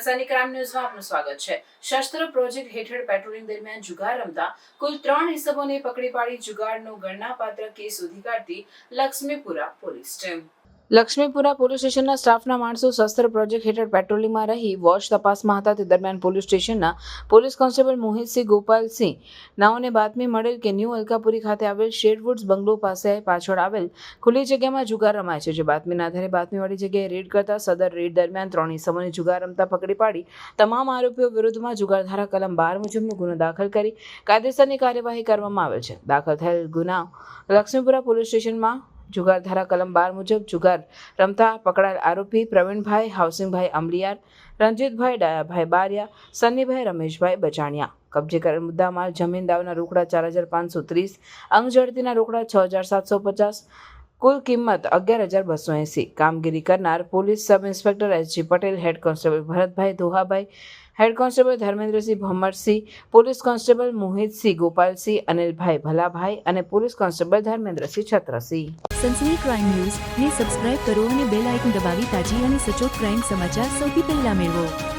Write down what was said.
Sunny crime ન્યૂઝમાં આપનું સ્વાગત છે. શસ્ત્ર પ્રોજેક્ટ હેઠળ પેટ્રોલિંગ દરમિયાન જુગાર રમતા કુલ ત્રણ ઇસમોને પકડી પાડી જુગારનો ગણનાપાત્ર કેસ શોધી કાઢતી Laxmipura police team. Laxmipura police સ્ટેશનના સ્ટાફના માણસો શસ્ત્ર પ્રોજેક્ટ હેઠળ પેટ્રોલિંગમાં રહી વોચ તપાસમાં હતા. તે દરમિયાન પોલીસ સ્ટેશનના પોલીસ કોન્સ્ટેબલ મોહિતસિંહ ગોપાલસિંહ નાઓને બાતમી મળેલ કે ન્યૂ અલકાપુરી ખાતે આવેલ શેરવુડ્સ બંગલો પાસે પાછળ આવેલ ખુલ્લી જગ્યામાં જુગાર રમાય છે. જે બાતમીના આધારે બાતમીવાળી જગ્યાએ રેડ કરતા સદર રેડ દરમિયાન ત્રણ ઇસમોને જુગાર રમતા પકડી પાડી તમામ આરોપીઓ વિરુદ્ધમાં જુગારધારા કલમ બાર મુજબનો ગુનો દાખલ કરી કાયદેસરની કાર્યવાહી કરવામાં આવેલ છે. દાખલ થયેલ ગુના લક્ષ્મીપુરા પોલીસ સ્ટેશનમાં જુગારધારા કલમ બાર મુજબ જુગાર રમતા પકડાયેલ આરોપી પ્રવીણભાઈ, હાઉસિંગભાઈ અમલિયાર રણજીતભાઈ ડાયાભાઈ બારિયા, સન્નીભાઈ રમેશભાઈ બચાણિયા કબજે કરેલ મુદ્દામાલ જમીન દાવના રોકડા ચાર હજાર પાંચસો ત્રીસ અંગ ઝડતીના રોકડા છ હજાર સાતસો પચાસ કુલ કિંમત અગિયાર હજાર બસો એંસી. કામગીરી કરનાર police sub inspector S G Patel, head constable Bharatbhai Dohabhai, head constable Dharmendrasinh Bhamarsinh, police constable Mohitsinh Gopalsinh, Anilbhai Bhalabhai અને police constable Dharmendrasinh Chhatrasinh. Sansani crime news. ને સબસ્ક્રાઇબ કરો અને બેલ આઇકન દબાવી તાજી અને સચોટ ક્રાઇમ સમાચાર સૌથી પહેલા મેળવો.